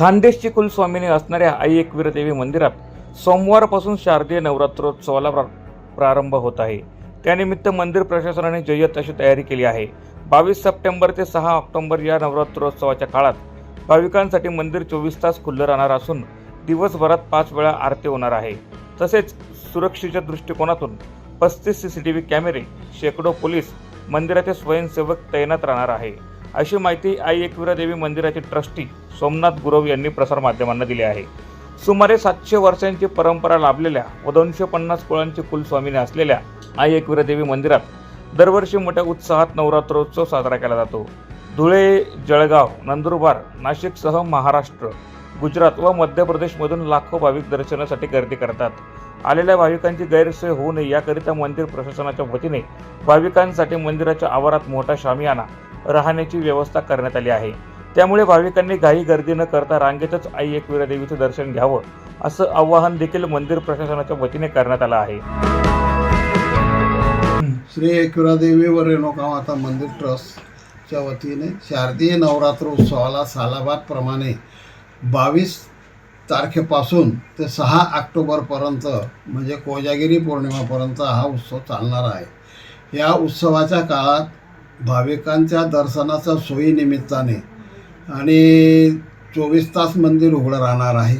खानदेशची कुलस्वामिनी असणाऱ्या आई एकवीरदेवी मंदिरात सोमवारपासून शारदीय नवरात्रोत्सवाला प्रा- प्रारंभ होत आहे. त्यानिमित्त मंदिर प्रशासनाने जय्यत अशी तयारी केली आहे. बावीस सप्टेंबर ते सहा ऑक्टोबर या नवरात्रोत्सवाच्या काळात भाविकांसाठी मंदिर चोवीस तास खुल्लं राहणार असून दिवसभरात पाच वेळा आरती होणार आहे. तसेच सुरक्षेच्या दृष्टिकोनातून पस्तीस सी सी टी व्ही कॅमेरे शेकडो पोलीस मंदिराचे स्वयंसेवक तैनात राहणार आहे. अशी माहिती आई एकविरा देवी मंदिराचे ट्रस्टी सोमनाथ गुरव यांनी प्रसारमाध्यमांना दिली आहे. सुमारे सातशे वर्षांची परंपरा लाभलेल्या व दोनशे पन्नास कुळांची कुलस्वामीने असलेल्या आई एकविरा देवी मंदिरात दरवर्षी मोठ्या उत्साहात नवरात्रोत्सव साजरा केला जातो. धुळे जळगाव नंदुरबार नाशिकसह महाराष्ट्र गुजरात व मध्य प्रदेशमधून लाखो भाविक दर्शनासाठी गर्दी करतात. आलेल्या भाविकांची गैरसोय होऊ नये याकरिता मंदिर प्रशासनाच्या वतीने भाविकांसाठी मंदिराच्या आवारात मोठा शामियाना राहण्याची व्यवस्था करण्यात आली आहे. त्यामुळे भाविकांनी घाई गर्दी न करता रांगेतच आई एकविरा देवीचं दर्शन घ्यावं असं आवाहन देखील मंदिर प्रशासनाच्या वतीने करण्यात आलं आहे. श्री एकविरादेवी व रेणुका माता मंदिर ट्रस्टच्या वतीने शारदीय नवरात्र उत्सवाला सालाबादप्रमाणे बावीस तारखेपासून ते सहा ऑक्टोबरपर्यंत म्हणजे कोजागिरी पौर्णिमापर्यंत हा उत्सव चालणार आहे. या उत्सवाच्या काळात भाविकांच्या दर्शनाच्या सोयीनिमित्ताने आणि चोवीस तास मंदिर उघडं राहणार आहे.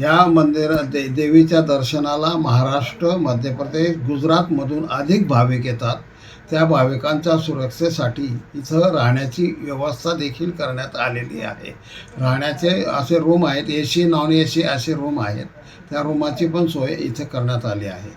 या मंदिरा दे देवीच्या दर्शनाला महाराष्ट्र मध्य प्रदेश गुजरातमधून अधिक भाविक येतात. त्या भाविकांच्या सुरक्षेसाठी इथं राहण्याची व्यवस्था देखील करण्यात आलेली आहे. राहण्याचे असे रूम आहेत A C non A C असे रूम आहेत. त्या रूमाची पण सोय इथे करण्यात आली आहे.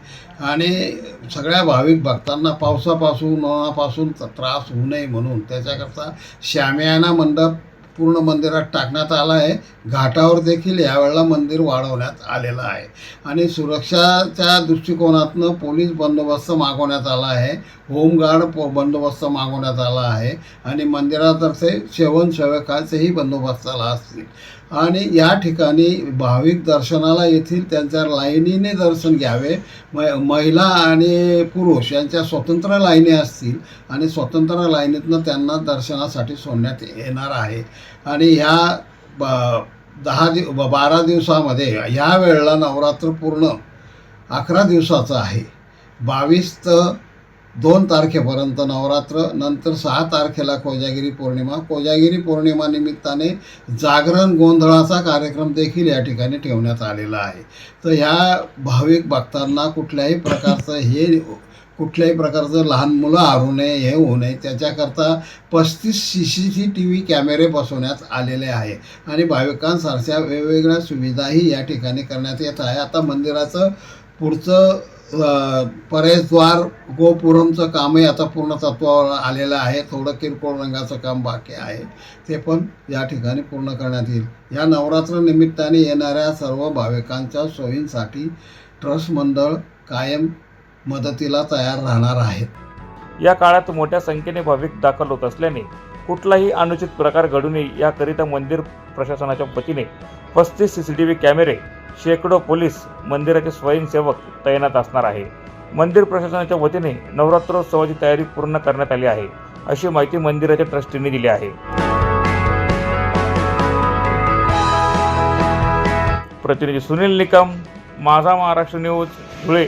आणि सगळ्या भाविक भक्तांना पावसापासून उन्हापासून त्रास होऊ नये म्हणून त्याच्याकरता श्यामयाना मंडप पूर्ण मंदिरात टाकण्यात आला आहे. घाटावर देखील यावेळेला मंदिर वाढवण्यात आलेलं आहे. आणि सुरक्षाच्या दृष्टिकोनातनं पोलीस बंदोबस्त मागवण्यात आला आहे. होमगार्ड पो बंदोबस्त मागवण्यात आला आहे. आणि मंदिरातर्फे सेवनसेवकाचेही बंदोबस्ताला असतील. आणि या ठिकाणी भाविक दर्शनाला येथील त्यांच्या लाईनीने दर्शन घ्यावे. म महिला आणि पुरुष यांच्या स्वतंत्र लाईनी असतील. आणि स्वतंत्र लाईनीतनं त्यांना दर्शनासाठी सोडण्यात येणार आहे. आणि ह्या ब दहा दिव बारा दिवसामध्ये ह्या वेळेला नवरात्र पूर्ण अकरा दिवसाचं आहे. बावीस तर दोन तारखेपर्यंत नवरात्र नंतर सहा तारखेला कोजागिरी पौर्णिमा. कोजागिरी पौर्णिमानिमित्ताने जागरण गोंधळाचा कार्यक्रम देखील या ठिकाणी ठेवण्यात आलेला आहे. तर ह्या भाविक भक्तांना कुठल्याही प्रकारचं हे कुठल्याही प्रकारचं लहान मुलं हारू नये हे होऊ नये. त्याच्याकरता पस्तीस C C C T V कॅमेरे बसवण्यात आलेले आहे. आणि भाविकांसारख्या वेगवेगळ्या सुविधाही या ठिकाणी करण्यात येत आहे. आता मंदिराचं पुढचं परेद्वार गोपुरमचं कामही आता पूर्ण तत्वावर आलेलं आहे. थोडं किरकोळ रंगाचं काम बाकी आहे. ते पण या ठिकाणी पूर्ण करण्यात येईल. या नवरात्र निमित्ताने येणाऱ्या सर्व भाविकांच्या सोयींसाठी ट्रस्ट मंडळ कायम मदतीला तयार राहणार आहेत. या काळात मोठ्या संख्येने भाविक दाखल होत असल्याने कुठलाही अनुचित प्रकार घडू नये याकरिता मंदिर प्रशासनाच्या वतीने पस्तीस सी सी टी व्ही कॅमेरे शेकडो पोलीस मंदिराचे स्वयंसेवक तैनात असणार आहे. मंदिर प्रशासनाच्या वतीने नवरात्रोत्सवाची तयारी पूर्ण करण्यात आली आहे अशी माहिती मंदिराच्या ट्रस्टींनी दिली आहे. प्रतिनिधी सुनील निकम माझा महाराष्ट्र न्यूज धुळे.